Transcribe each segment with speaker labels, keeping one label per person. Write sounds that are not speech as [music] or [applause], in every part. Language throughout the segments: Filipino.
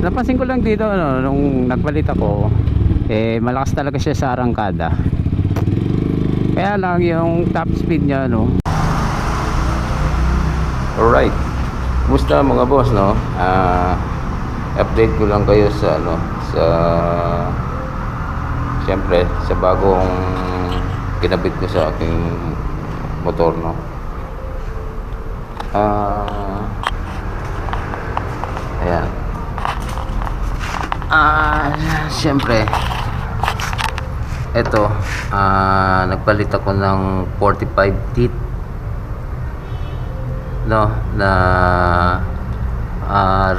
Speaker 1: napansin ko lang dito ano, nung nagpalit ako, eh malakas talaga siya sa arangkada. Kaya lang yung top speed niya no. Alright. Kumusta mga boss no? Ah, update ko lang kayo sa ano sa Siyempre, sa bagong kinabit ko sa aking motor no. Ah, ayan. Ah, siyempre, eto, ah, nagpalit ako ng 45 teeth. No na ah,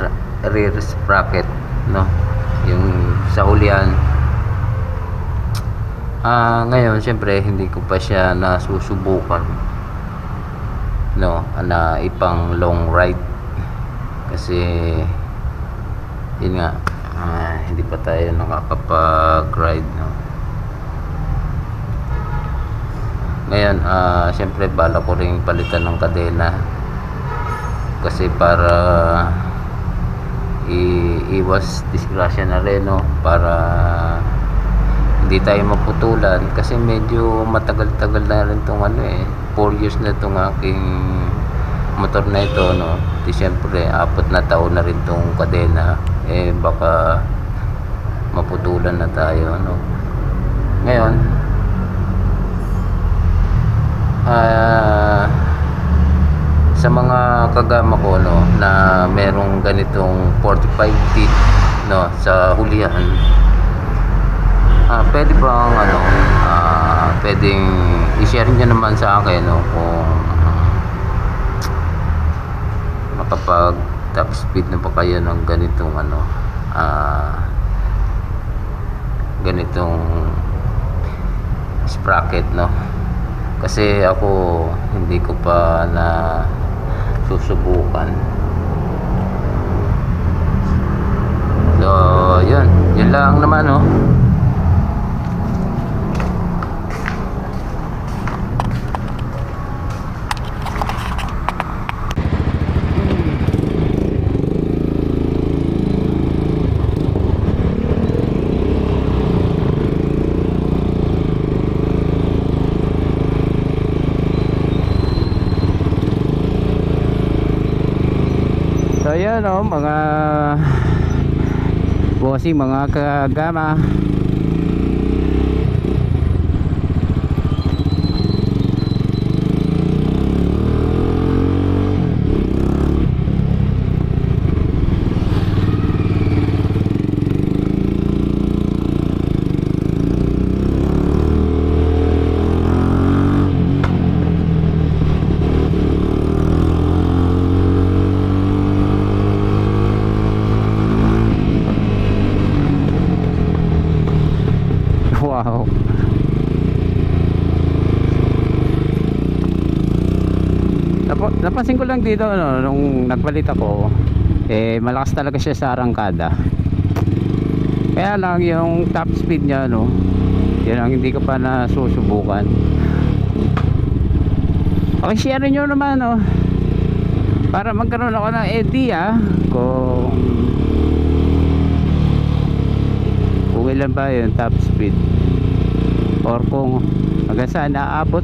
Speaker 1: rear sprocket no? Yung sa hulihan ah ngayon syempre hindi ko pa siya nasusubukan no? Na ipang long ride. Kasi yun nga ah, hindi pa tayo nakakapag ride no? Ngayon ah syempre bala ko ring palitan ng kadena. Kasi para iiwas disgrasya na rin no? Para hindi tayo maputulan. Kasi medyo matagal-tagal na rin tong ano eh 4 years na tong aking motor na ito no? Di syempre apat na taon na rin tong kadena eh baka maputulan na tayo no ngayon ah sa mga kagama ko no na merong ganitong 45 feet no sa hulihan ah pwede bang ano ah pwedeng i-share niyo naman sa akin no kung makapag top speed na pa kayo ng ganitong ano ah ganitong sprocket no? Kasi ako hindi ko pa na susubukan. So yun. Yun lang naman oh So yan o mga [sighs] bossing mga kagama Wow. Napa, napansin ko lang dito ano, nung nagpalit ako, eh malakas talaga siya sa arangkada. Kaya lang yung top speed niya no, yan ang hindi ko pa nasusubukan. Okay, share nyo naman no. Para magkaroon ako ng idea kung kung ilan ba yung top speed or kung hanggang saan naabot